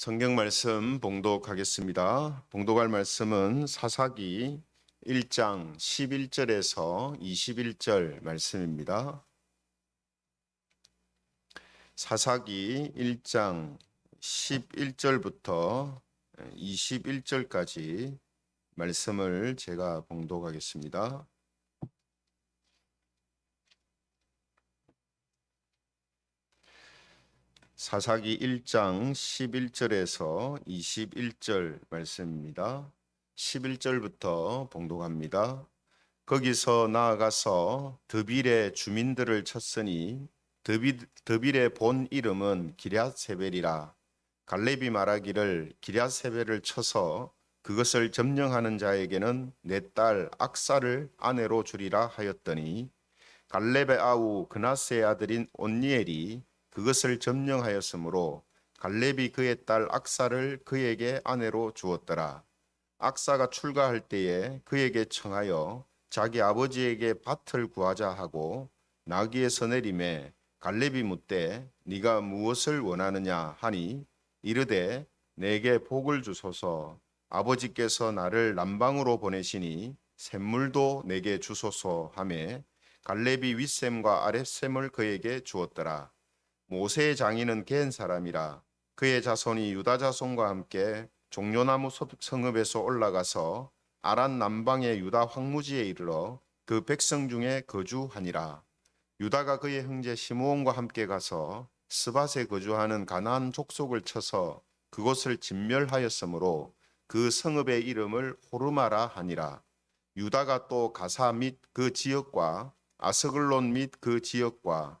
성경 말씀 봉독하겠습니다. 봉독할 말씀은 사사기 1장 11절에서 21절 말씀입니다. 사사기 1장 11절부터 21절까지 말씀을 제가 봉독하겠습니다. 사사기 1장 11절에서 21절 말씀입니다. 11절부터 봉독합니다. 거기서 나아가서 드빌의 주민들을 쳤으니 드빌, 드빌의 본 이름은 기랴세벨이라 갈렙이 말하기를 기랴세벨을 쳐서 그것을 점령하는 자에게는 내 딸 악사를 아내로 주리라 하였더니 갈렙의 아우 그나스의 아들인 온니엘이 그것을 점령하였으므로 갈렙이 그의 딸 악사를 그에게 아내로 주었더라. 악사가 출가할 때에 그에게 청하여 자기 아버지에게 밭을 구하자 하고 나귀에서 내림에 갈렙이 묻되 네가 무엇을 원하느냐 하니 이르되 내게 복을 주소서 아버지께서 나를 남방으로 보내시니 샘물도 내게 주소서 하매 갈렙이 윗샘과 아랫샘을 그에게 주었더라. 모세의 장인은 겐 사람이라 그의 자손이 유다 자손과 함께 종려나무 성읍에서 올라가서 아란 남방의 유다 황무지에 이르러 그 백성 중에 거주하니라. 유다가 그의 형제 시므온과 함께 가서 스밧에 거주하는 가나안 족속을 쳐서 그곳을 진멸하였으므로 그 성읍의 이름을 호르마라 하니라. 유다가 또 가사 및 그 지역과 아스글론 및 그 지역과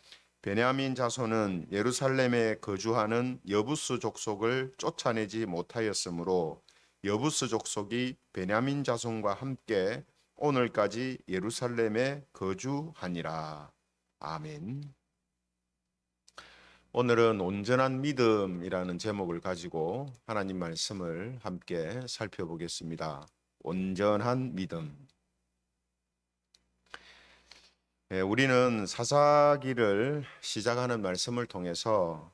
베냐민 자손은 예루살렘에 거주하는 여부스 족속을 쫓아내지 못하였으므로 여부스 족속이 베냐민 자손과 함께 오늘까지 예루살렘에 거주하니라. 아멘. 오늘은 온전한 믿음이라는 제목을 가지고 하나님 말씀을 함께 살펴보겠습니다. 온전한 믿음. 예, 우리는 사사기를 시작하는 말씀을 통해서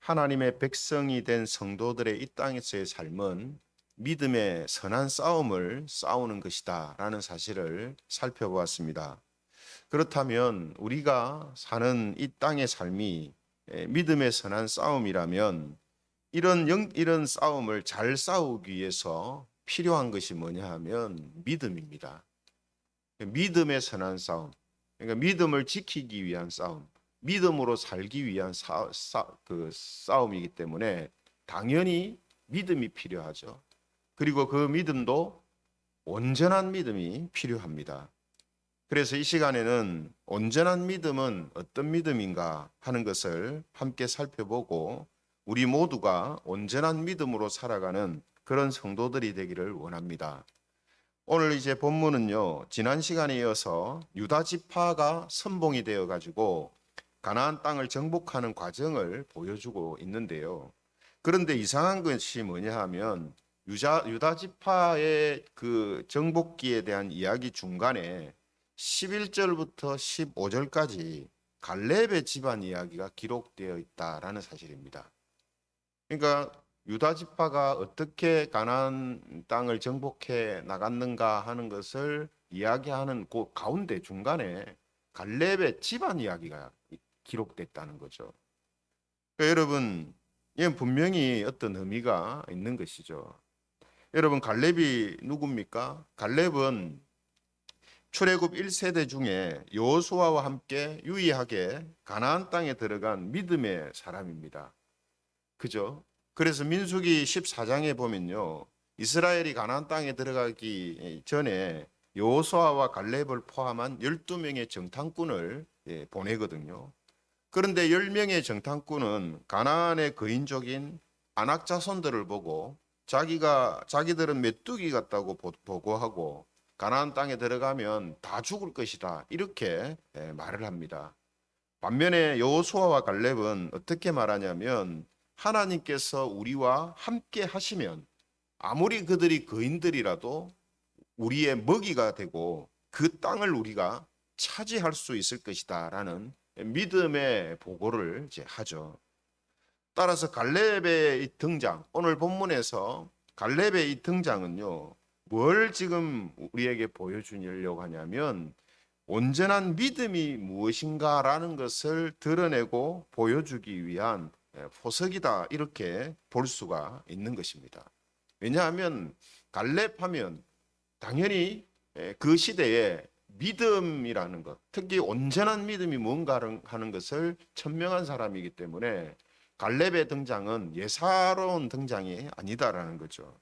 하나님의 백성이 된 성도들의 이 땅에서의 삶은 믿음의 선한 싸움을 싸우는 것이다 라는 사실을 살펴보았습니다. 그렇다면 우리가 사는 이 땅의 삶이 예, 믿음의 선한 싸움이라면 이런 영, 이런 싸움을 잘 싸우기 위해서 필요한 것이 뭐냐 하면 믿음입니다. 믿음의 선한 싸움. 그러니까 믿음을 지키기 위한 싸움, 믿음으로 살기 위한 사, 사, 그 싸움이기 때문에 당연히 믿음이 필요하죠. 그리고 그 믿음도 온전한 믿음이 필요합니다. 그래서 이 시간에는 온전한 믿음은 어떤 믿음인가 하는 것을 함께 살펴보고 우리 모두가 온전한 믿음으로 살아가는 그런 성도들이 되기를 원합니다. 오늘 이제 본문은요. 지난 시간에 이어서 유다 지파가 선봉이 되어 가지고 가나안 땅을 정복하는 과정을 보여주고 있는데요. 그런데 이상한 것이 뭐냐 하면 유자, 유다 지파의 그 정복기에 대한 이야기 중간에 11절부터 15절까지 갈렙의 집안 이야기가 기록되어 있다라는 사실입니다. 그러니까 유다 지파가 어떻게 가나안 땅을 정복해 나갔는가 하는 것을 이야기하는 그 가운데 중간에 갈렙의 집안 이야기가 기록됐다는 거죠. 그러니까 여러분, 이건 분명히 어떤 의미가 있는 것이죠. 여러분 갈렙이 누굽니까? 갈렙은 출애굽 1세대 중에 여호수아와 함께 유의하게 가나안 땅에 들어간 믿음의 사람입니다. 그죠? 그래서 민수기 14장에 보면요. 이스라엘이 가나안 땅에 들어가기 전에 여호수아와 갈렙을 포함한 12명의 정탐꾼을 예, 보내거든요. 그런데 10명의 정탐꾼은 가나안의 거인족인 아낙 자손들을 보고 자기가 자기들은 메뚜기 같다고 보고하고 가나안 땅에 들어가면 다 죽을 것이다. 이렇게 예, 말을 합니다. 반면에 여호수아와 갈렙은 어떻게 말하냐면 하나님께서 우리와 함께 하시면 아무리 그들이 거인들이라도 우리의 먹이가 되고 그 땅을 우리가 차지할 수 있을 것이다라는 믿음의 보고를 이제 하죠. 따라서 갈렙의 이 등장, 오늘 본문에서 갈렙의 이 등장은요, 뭘 지금 우리에게 보여주려고 하냐면, 온전한 믿음이 무엇인가라는 것을 드러내고 보여주기 위한 예, 포석이다, 이렇게 볼 수가 있는 것입니다. 왜냐하면, 갈렙하면 당연히 예, 그 시대에 믿음이라는 것, 특히 온전한 믿음이 뭔가 하는 것을 천명한 사람이기 때문에 갈렙의 등장은 예사로운 등장이 아니다라는 거죠.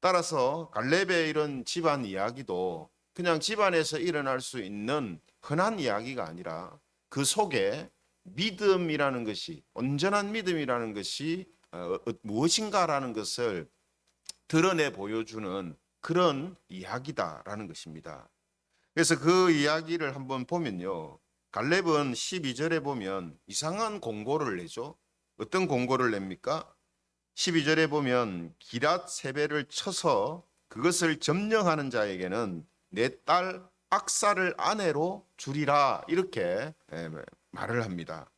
따라서 갈렙의 이런 집안 이야기도 그냥 집안에서 일어날 수 있는 흔한 이야기가 아니라 그 속에 믿음이라는 것이 온전한 믿음이라는 것이 어, 어, 무엇인가라는 것을 드러내 보여주는 그런 이야기다라는 것입니다. 그래서 그 이야기를 한번 보면요. 갈렙은 12절에 보면 이상한 공고를 내죠. 어떤 공고를 냅니까? 12절에 보면 기랏 세배를 쳐서 그것을 점령하는 자에게는 내 딸 악사를 아내로 주리라 이렇게 예, 말을 합니다.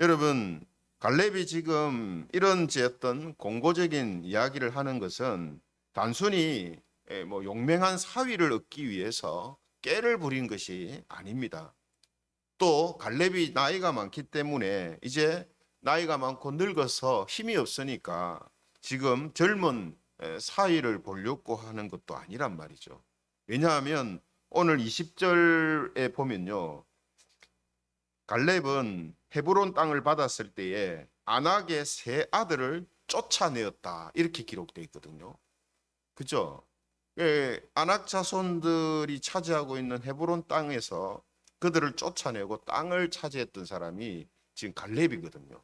여러분 갈렙이 지금 이런 제 어떤 공고적인 이야기를 하는 것은 단순히 예, 뭐 용맹한 사위를 얻기 위해서 깨를 부린 것이 아닙니다. 또 갈렙이 나이가 많기 때문에 이제 나이가 많고 늙어서 힘이 없으니까 지금 젊은 에, 사위를 보려고 하는 것도 아니란 말이죠. 왜냐하면 오늘 20절에 보면요. 갈렙은 헤브론 땅을 받았을 때에 아낙의 세 아들을 쫓아내었다. 이렇게 기록되어 있거든요. 그죠? 예, 아낙 자손들이 차지하고 있는 헤브론 땅에서 그들을 쫓아내고 땅을 차지했던 사람이 지금 갈렙이거든요.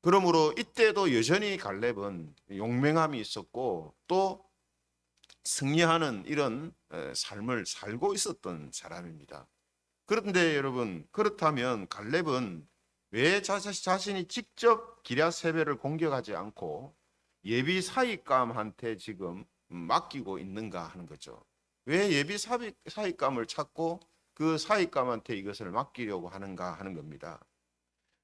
그러므로 이때도 여전히 갈렙은 용맹함이 있었고 또 승리하는 이런 에, 삶을 살고 있었던 사람입니다. 그런데 여러분 그렇다면 갈렙은 왜 자- 자신이 직접 기랴 세배를 공격하지 않고 예비 사익감한테 지금 맡기고 있는가 하는 거죠. 왜 예비 사익감을 찾고 그 사익감한테 이것을 맡기려고 하는가 하는 겁니다.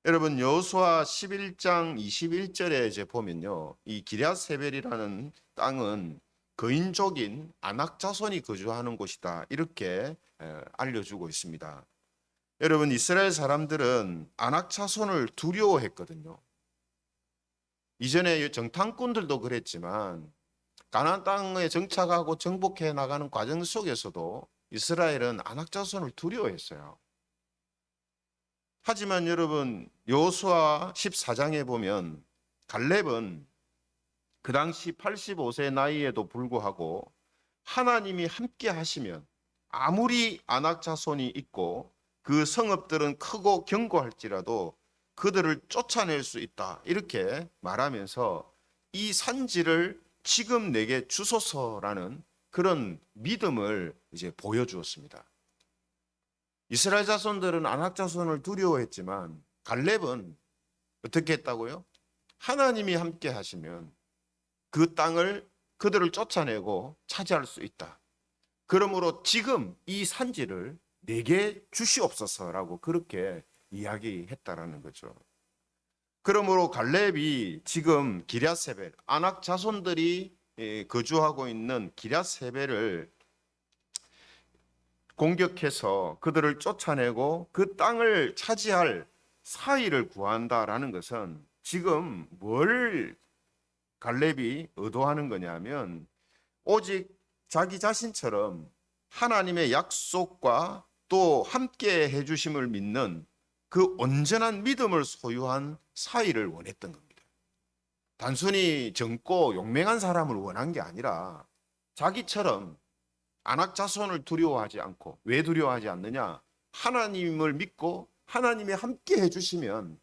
여러분 여호수아 11장 21절에 이제 보면요. 이 기랴세벨이라는 땅은 거인족인 아낙 자손이 거주하는 곳이다. 이렇게 에, 알려주고 있습니다. 여러분 이스라엘 사람들은 아낙 자손을 두려워했거든요. 이전에 정탐꾼들도 그랬지만 가나안 땅에 정착하고 정복해 나가는 과정 속에서도 이스라엘은 아낙 자손을 두려워했어요. 하지만 여러분 여호수아 14장에 보면 갈렙은 그 당시 85세 나이에도 불구하고 하나님이 함께 하시면 아무리 아낙 자손이 있고 그 성읍들은 크고 견고할지라도 그들을 쫓아낼 수 있다 이렇게 말하면서 이 산지를 지금 내게 주소서라는 그런 믿음을 이제 보여주었습니다. 이스라엘 자손들은 아낙 자손을 두려워했지만 갈렙은 어떻게 했다고요? 하나님이 함께 하시면 그 땅을 그들을 쫓아내고 차지할 수 있다. 그러므로 지금 이 산지를 내게 주시옵소서라고 그렇게 이야기했다라는 거죠. 그러므로 갈렙이 지금 기랴세벨 아낙 자손들이 예, 거주하고 있는 기랴세벨을 공격해서 그들을 쫓아내고 그 땅을 차지할 사이를 구한다라는 것은 지금 뭘 갈렙이 의도하는 거냐면 오직 자기 자신처럼 하나님의 약속과 또 함께 해주심을 믿는 그 온전한 믿음을 소유한 사이를 원했던 겁니다. 단순히 젊고 용맹한 사람을 원한 게 아니라 자기처럼 안악 자손을 두려워하지 않고 왜 두려워하지 않느냐? 하나님을 믿고 하나님이 함께 해주시면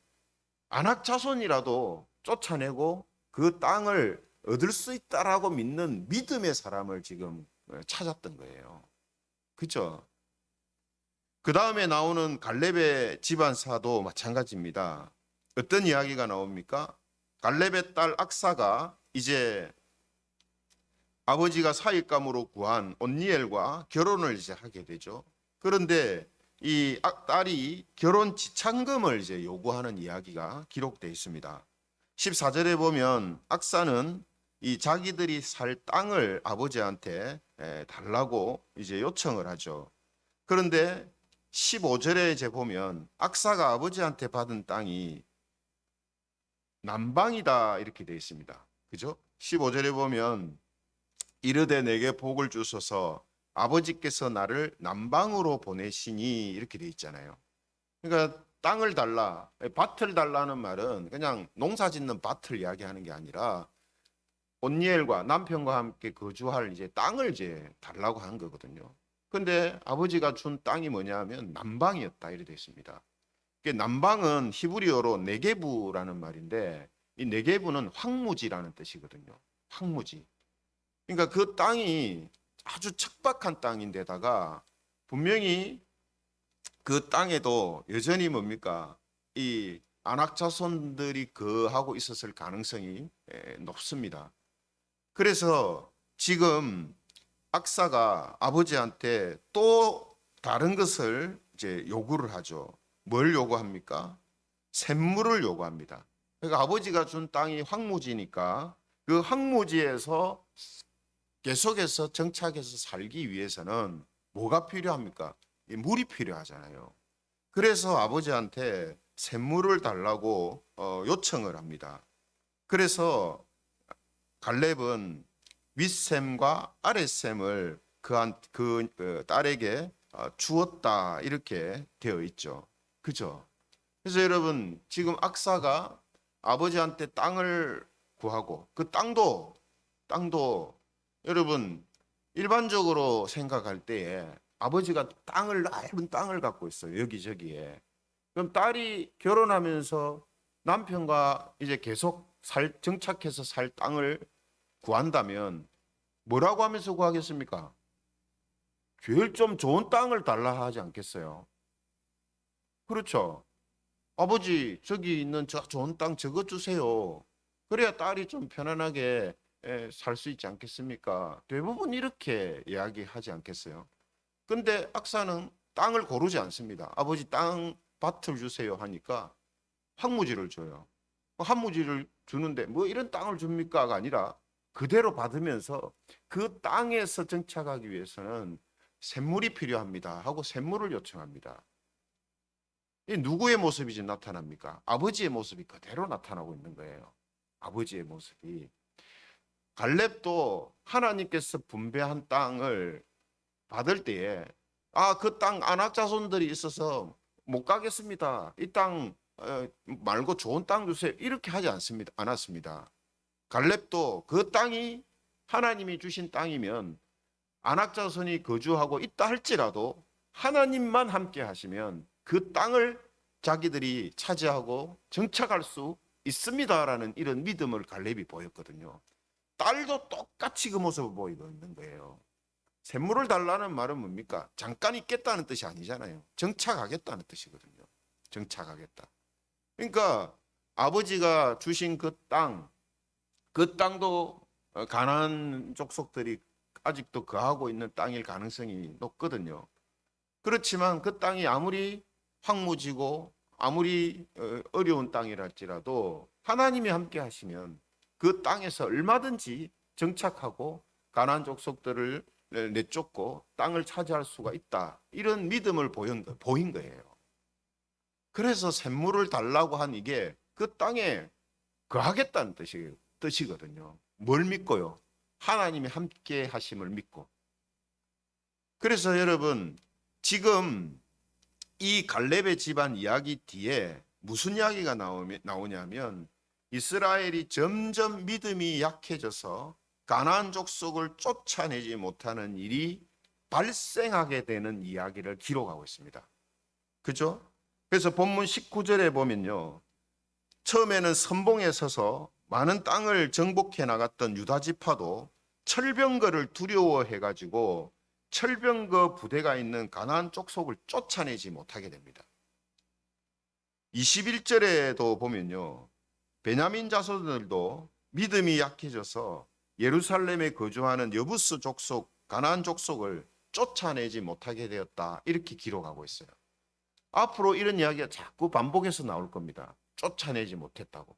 안악 자손이라도 쫓아내고 그 땅을 얻을 수 있다라고 믿는 믿음의 사람을 지금 어, 찾았던 거예요. 그죠? 그 다음에 나오는 갈렙의 집안사도 마찬가지입니다. 어떤 이야기가 나옵니까? 갈렙의 딸 악사가 이제 아버지가 사익감으로 구한 온니엘과 결혼을 이제 하게 되죠. 그런데 이 악- 딸이 결혼 지참금을 이제 요구하는 이야기가 기록되어 있습니다. 14절에 보면 악사는 이 자기들이 살 땅을 아버지한테 에, 달라고 이제 요청을 하죠. 그런데 15절에 이제 보면 악사가 아버지한테 받은 땅이 남방이다 이렇게 되어 있습니다. 그죠? 15절에 보면 이르되 내게 복을 주소서 아버지께서 나를 남방으로 보내시니 이렇게 돼 있잖아요. 그러니까 땅을 달라, 밭을 달라는 말은 그냥 농사 짓는 밭을 이야기하는 게 아니라 온니엘과 남편과 함께 거주할 이제 땅을 이제 달라고 한 거거든요. 근데 아버지가 준 땅이 뭐냐면 남방이었다 이렇게 돼 있습니다. 남방은 히브리어로 네게부라는 말인데 이 네게부는 황무지라는 뜻이거든요. 황무지. 그러니까 그 땅이 아주 척박한 땅인데다가 분명히 그 땅에도 여전히 뭡니까 이 안악 자손들이 거하고 있었을 가능성이 에, 높습니다. 그래서 지금 악사가 아버지한테 또 다른 것을 이제 요구를 하죠. 뭘 요구합니까? 샘물을 요구합니다. 그러니까 아버지가 준 땅이 황무지니까 그 황무지에서 계속해서 정착해서 살기 위해서는 뭐가 필요합니까? 이 물이 필요하잖아요. 그래서 아버지한테 샘물을 달라고 어, 요청을 합니다. 그래서 갈렙은 윗샘과 아랫샘을 그한 그 어, 딸에게 어, 주었다 이렇게 되어 있죠. 그죠? 그래서 여러분 지금 악사가 아버지한테 땅을 구하고 그 땅도 땅도 여러분 일반적으로 생각할 때에 아버지가 땅을 넓은 땅을 갖고 있어요 여기저기에 그럼 딸이 결혼하면서 남편과 이제 계속 살 정착해서 살 땅을 구한다면 뭐라고 하면서 구하겠습니까? 제일 좀 좋은 땅을 달라 하지 않겠어요? 그렇죠. 아버지 저기 있는 저 좋은 땅 저거 주세요. 그래야 딸이 좀 편안하게 살 수 있지 않겠습니까? 대부분 이렇게 이야기하지 않겠어요? 근데 악사는 땅을 고르지 않습니다. 아버지 땅 밭을 주세요 하니까 황무지를 줘요. 한무지를 주는데 뭐 이런 땅을 줍니까가 아니라 그대로 받으면서 그 땅에서 정착하기 위해서는 샘물이 필요합니다 하고 샘물을 요청합니다. 이 누구의 모습이 지금 나타납니까? 아버지의 모습이 그대로 나타나고 있는 거예요. 아버지의 모습이. 갈렙도 하나님께서 분배한 땅을 받을 때에 아 그 땅 안악자손들이 있어서 못 가겠습니다. 이땅 어, 말고 좋은 땅 주세요. 이렇게 하지 않습니다. 않았습니다. 갈렙도 그 땅이 하나님이 주신 땅이면 안악자손이 거주하고 있다 할지라도 하나님만 함께 하시면 그 땅을 자기들이 차지하고 정착할 수 있습니다라는 이런 믿음을 갈렙이 보였거든요. 딸도 똑같이 그 모습을 보이고 있는 거예요. 샘물을 달라는 말은 뭡니까? 잠깐 있겠다는 뜻이 아니잖아요. 정착하겠다는 뜻이거든요. 정착하겠다. 그러니까 아버지가 주신 그 땅, 그 땅도 어, 가나안 족속들이 아직도 거하고 있는 땅일 가능성이 높거든요. 그렇지만 그 땅이 아무리 황무지고 아무리 어, 어려운 땅이랄지라도 하나님이 함께 하시면 그 땅에서 얼마든지 정착하고 가나안 족속들을 내쫓고 땅을 차지할 수가 있다. 이런 믿음을 보인, 거- 보인 거예요. 그래서 샘물을 달라고 한 이게 그 땅에 거하겠다는 뜻이, 뜻이거든요. 뭘 믿고요? 하나님이 함께 하심을 믿고. 그래서 여러분, 지금 이 갈렙의 집안 이야기 뒤에 무슨 이야기가 나오냐면 이스라엘이 점점 믿음이 약해져서 가나안 족속을 쫓아내지 못하는 일이 발생하게 되는 이야기를 기록하고 있습니다. 그죠? 그래서 본문 19절에 보면요. 처음에는 선봉에 서서 많은 땅을 정복해 나갔던 유다 지파도 철병거를 두려워해 가지고 철병거 부대가 있는 가나안 족속을 쫓아내지 못하게 됩니다. 21절에도 보면요. 베냐민 자손들도 믿음이 약해져서 예루살렘에 거주하는 여부스 족속 가나안 족속을 쫓아내지 못하게 되었다. 이렇게 기록하고 있어요. 앞으로 이런 이야기가 자꾸 반복해서 나올 겁니다. 쫓아내지 못했다고.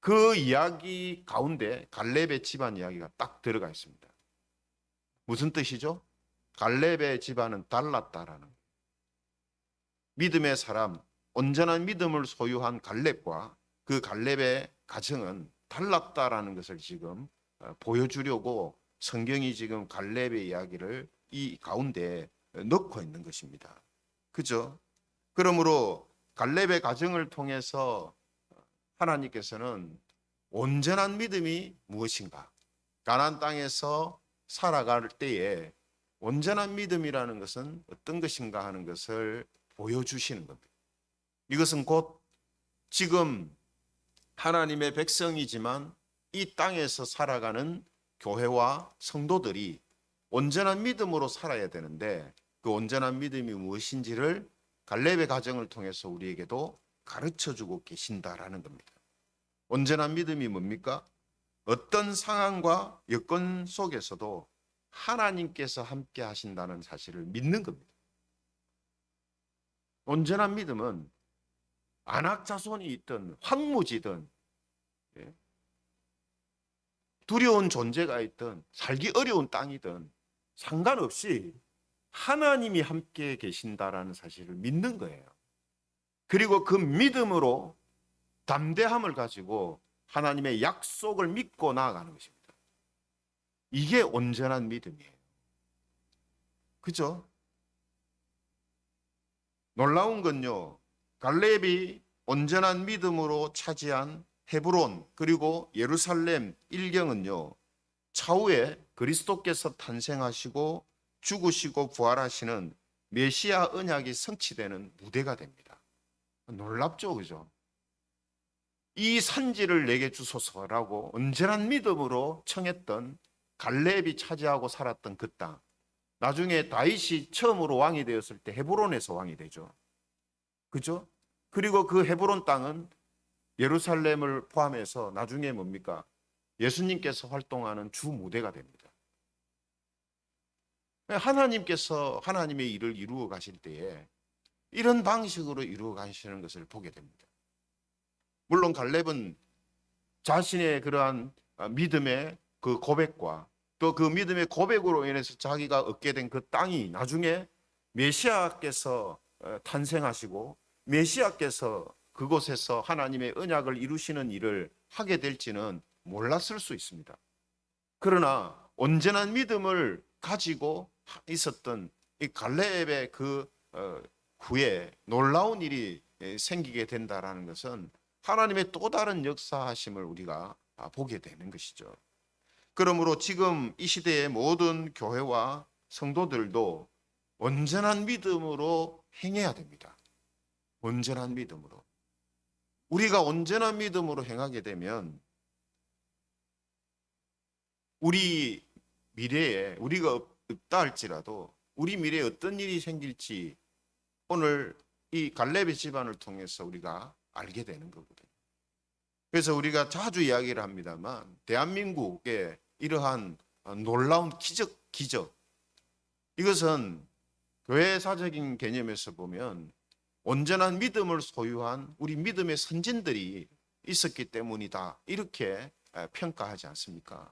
그 이야기 가운데 갈렙의 집안 이야기가 딱 들어가 있습니다. 무슨 뜻이죠? 갈렙의 집안은 달랐다라는. 믿음의 사람, 온전한 믿음을 소유한 갈렙과 그 갈렙의 가정은 달랐다라는 것을 지금 어, 보여주려고 성경이 지금 갈렙의 이야기를 이 가운데 넣고 있는 것입니다. 그죠? 그러므로 갈렙의 가정을 통해서 하나님께서는 온전한 믿음이 무엇인가? 가나안 땅에서 살아갈 때에 온전한 믿음이라는 것은 어떤 것인가 하는 것을 보여주시는 겁니다. 이것은 곧 지금 하나님의 백성이지만 이 땅에서 살아가는 교회와 성도들이 온전한 믿음으로 살아야 되는데 그 온전한 믿음이 무엇인지를 갈렙의 가정을 통해서 우리에게도 가르쳐 주고 계신다라는 겁니다. 온전한 믿음이 뭡니까? 어떤 상황과 여건 속에서도 하나님께서 함께 하신다는 사실을 믿는 겁니다. 온전한 믿음은 안악자손이 있든 황무지든 예, 두려운 존재가 있든 살기 어려운 땅이든 상관없이 하나님이 함께 계신다라는 사실을 믿는 거예요. 그리고 그 믿음으로 담대함을 가지고 하나님의 약속을 믿고 나아가는 것입니다. 이게 온전한 믿음이에요. 그죠? 놀라운 건요. 갈렙이 온전한 믿음으로 차지한 헤브론 그리고 예루살렘 일경은요. 차후에 그리스도께서 탄생하시고 죽으시고 부활하시는 메시아 언약이 성취되는 무대가 됩니다. 놀랍죠, 그죠? 이 산지를 내게 주소서라고 온전한 믿음으로 청했던 갈렙이 차지하고 살았던 그 땅. 나중에 다윗이 처음으로 왕이 되었을 때 헤브론에서 왕이 되죠. 그죠? 그리고 그 헤브론 땅은 예루살렘을 포함해서 나중에 뭡니까? 예수님께서 활동하는 주 무대가 됩니다. 하나님께서 하나님의 일을 이루어 가실 때에 이런 방식으로 이루어 가시는 것을 보게 됩니다. 물론 갈렙은 자신의 그러한 믿음의 그 고백과 또 그 믿음의 고백으로 인해서 자기가 얻게 된 그 땅이 나중에 메시아께서 어, 탄생하시고 메시아께서 그곳에서 하나님의 언약을 이루시는 일을 하게 될지는 몰랐을 수 있습니다. 그러나 온전한 믿음을 가지고 있었던 이 갈렙의 그 어, 후에 놀라운 일이 생기게 된다라는 것은 하나님의 또 다른 역사하심을 우리가 아, 보게 되는 것이죠. 그러므로 지금 이 시대의 모든 교회와 성도들도 온전한 믿음으로 행해야 됩니다. 온전한 믿음으로. 우리가 온전한 믿음으로 행하게 되면 우리 미래에 우리가 없다 할지라도 우리 미래에 어떤 일이 생길지 오늘 이 갈렙의 집안을 통해서 우리가 알게 되는 거거든요. 그래서 우리가 자주 이야기를 합니다만 대한민국의 이러한 놀라운 기적 기적 이것은 교회사적인 개념에서 보면 온전한 믿음을 소유한 우리 믿음의 선진들이 있었기 때문이다. 이렇게 평가하지 않습니까?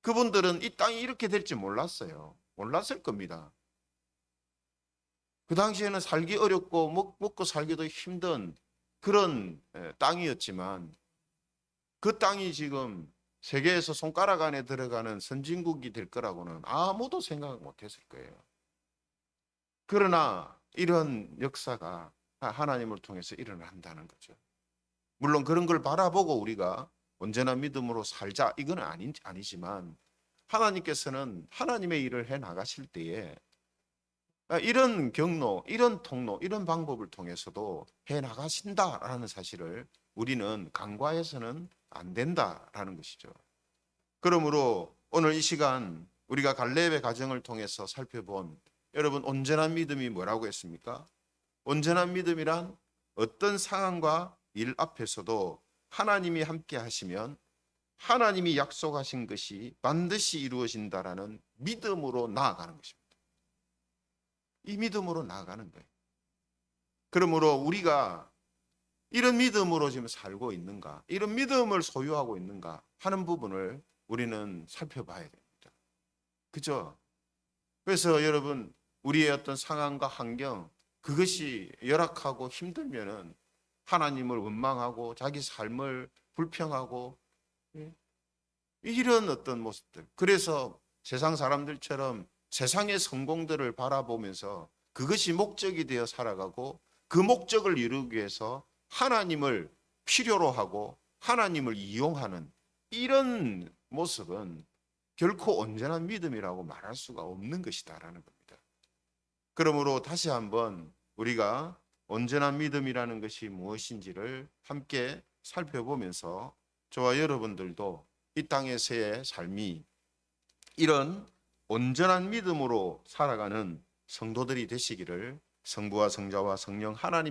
그분들은 이 땅이 이렇게 될지 몰랐어요. 몰랐을 겁니다. 그 당시에는 살기 어렵고 먹, 먹고 살기도 힘든 그런 땅이었지만 그 땅이 지금 세계에서 손가락 안에 들어가는 선진국이 될 거라고는 아무도 생각 못 했을 거예요. 그러나 이런 역사가 하나님을 통해서 일어난다는 거죠. 물론 그런 걸 바라보고 우리가 언제나 믿음으로 살자 이건 아니, 아니지만 하나님께서는 하나님의 일을 해 나가실 때에 이런 경로, 이런 통로, 이런 방법을 통해서도 해 나가신다라는 사실을 우리는 간과해서는 안 된다라는 것이죠. 그러므로 오늘 이 시간 우리가 갈렙의 가정을 통해서 살펴본 여러분 온전한 믿음이 뭐라고 했습니까? 온전한 믿음이란 어떤 상황과 일 앞에서도 하나님이 함께 하시면 하나님이 약속하신 것이 반드시 이루어진다라는 믿음으로 나아가는 것입니다. 이 믿음으로 나아가는 거예요. 그러므로 우리가 이런 믿음으로 지금 살고 있는가, 이런 믿음을 소유하고 있는가 하는 부분을 우리는 살펴봐야 됩니다. 그죠? 그래서 여러분, 우리의 어떤 상황과 환경, 그것이 열악하고 힘들면은 하나님을 원망하고 자기 삶을 불평하고 예? 이런 어떤 모습들. 그래서 세상 사람들처럼 세상의 성공들을 바라보면서 그것이 목적이 되어 살아가고 그 목적을 이루기 위해서 하나님을 필요로 하고 하나님을 이용하는 이런 모습은 결코 온전한 믿음이라고 말할 수가 없는 것이다라는 겁니다. 그러므로 다시 한번 우리가 온전한 믿음이라는 것이 무엇인지를 함께 살펴보면서 저와 여러분들도 이 땅에서의 삶이 이런 온전한 믿음으로 살아가는 성도들이 되시기를 성부와 성자와 성령 하나님